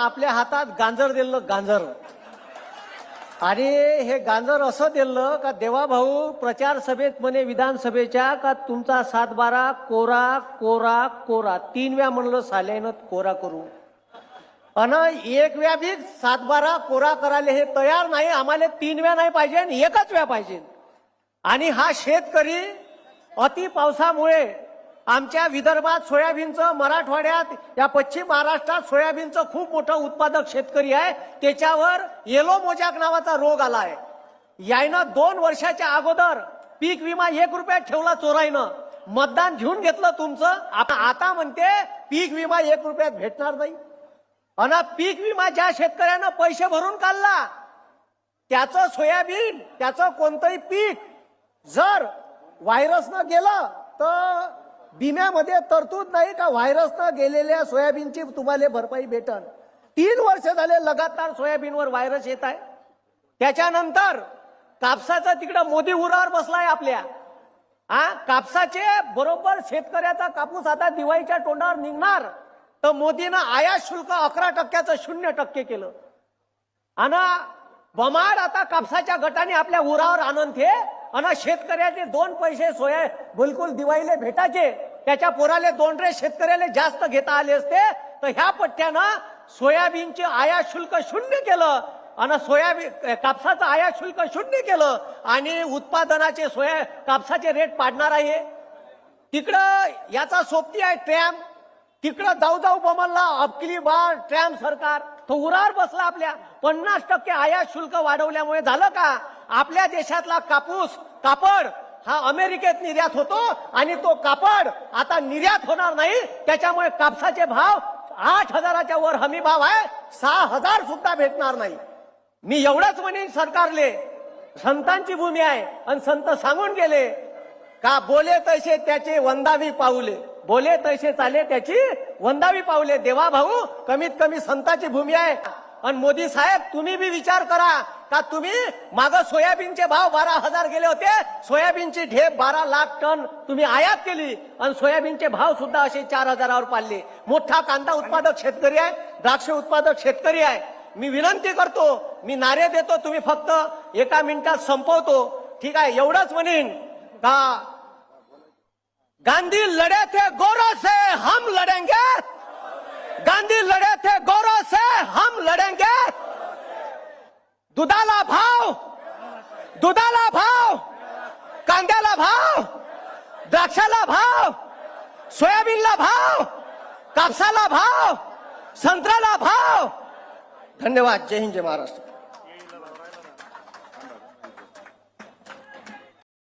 आपल्या हातात गांजर दिलं गांजर. आणि हे गांजर असं दिलं का देवाभाऊ प्रचार सभेत म्हणे विधानसभेच्या का तुमचा सातबारा कोरा कोरा कोरा. तीन वेळा म्हणलं साल्यानं कोरा करू. अन एक वेळा बी सातबारा कोरा करायला हे तयार नाही आम्हाला तीन वेळा नाही पाहिजे आणि एकच वेळा पाहिजे. आणि हा शेतकरी अति पावसामुळे आमच्या विदर्भात सोयाबीनचं मराठवाड्यात या पश्चिम महाराष्ट्रात सोयाबीनचं खूप मोठं उत्पादक शेतकरी आहे. त्याच्यावर येलो मोजाक नावाचा रोग आलाय. यायनं दोन वर्षाच्या अगोदर पीक विमा एक रुपयात ठेवला चोराईनं मतदान घेऊन घेतलं तुमचं. आता आता म्हणते पीक विमा एक रुपयात भेटणार नाही. अन पीक विमा ज्या शेतकऱ्यानं पैसे भरून काढला त्याचं सोयाबीन त्याचं कोणतंही पीक जर व्हायरसनं गेलं तर विम्यामध्ये तरतूद नाही का? व्हायरसनं गेलेल्या सोयाबीनची तुम्हाला भरपाई भेटल तीन वर्ष झाले लगातार सोयाबीनवर व्हायरस येत आहे. त्याच्यानंतर कापसाचं तिकडं मोदी उरावर बसलाय आपल्या. हा कापसाचे बरोबर शेतकऱ्याचा कापूस आता दिवाळीच्या तोंडावर निघणार. तर मोदीनं आयात शुल्क अकरा टक्क्याचं शून्य टक्के केलं. आणि बमाड आता कापसाच्या गटाने आपल्या उरावर आनंद घे आणि शेतकऱ्याचे दोन पैसे सोया बिलकुल दिवाळीला भेटायचे. त्याच्या पोराले दोन रे शेतकऱ्याला जास्त घेता आले असते तर ह्या पट्ट्यानं सोयाबीनचे आयात शुल्क शून्य केलं आणि सोयाबीन कापसाचं आयात शुल्क शून्य केलं आणि उत्पादनाचे सोया कापसाचे रेट पाडणार आहे. तिकडं याचा सोबती आहे ट्रॅम. तिकडं जाऊ जाऊ बमलला अबकिली बार ट्रॅम सरकार. तो उरार बसला आपल्या. पन्नास टक्के आयात शुल्क वाढवल्यामुळे झालं का? आपल्या देशातला कापूस कापड हा अमेरिकेत निर्यात होतो आणि तो कापड आता निर्यात होणार नाही. त्याच्यामुळे कापसाचे भाव आठ हजाराच्या वर हमी भाव आहे. सहा हजार सुद्धा भेटणार नाही. मी एवढंच म्हणेन सरकारले संतांची भूमी आहे आणि संत सांगून गेले का बोले तैसे त्याचे वंदावी पाऊले. बोले तैसे चाले त्याची वंदावी पाऊले. देवा भाऊ कमीत कमी संताची भूमी आहे. आणि मोदी साहेब तुम्ही बी विचार करा. का तुम्ही माग सोयाबीनचे भाव बारा हजार गेले होते? सोयाबीनची ढेप बारा लाख टन तुम्ही आयात केली आणि सोयाबीनचे भाव सुद्धा असे चार हजारावर पाडले. मोठा कांदा उत्पादक शेतकरी आहे द्राक्ष उत्पादक शेतकरी आहे. मी विनंती करतो मी नारे देतो तुम्ही फक्त एका मिनिटात संपवतो. ठीक आहे एवढंच म्हणेन का? गांधी लढे थे गौरव से हम लढेंगे गांधी लढे थे गौरव से हम लढेंगे दुधाला भाव! दुधाला भाव! कांद्याला भाव! द्राक्षाला भाव! सोयाबीनला भाव! कापसाला भाव! संत्र्याला भाव! धन्यवाद. जय हिंद जय महाराष्ट्र.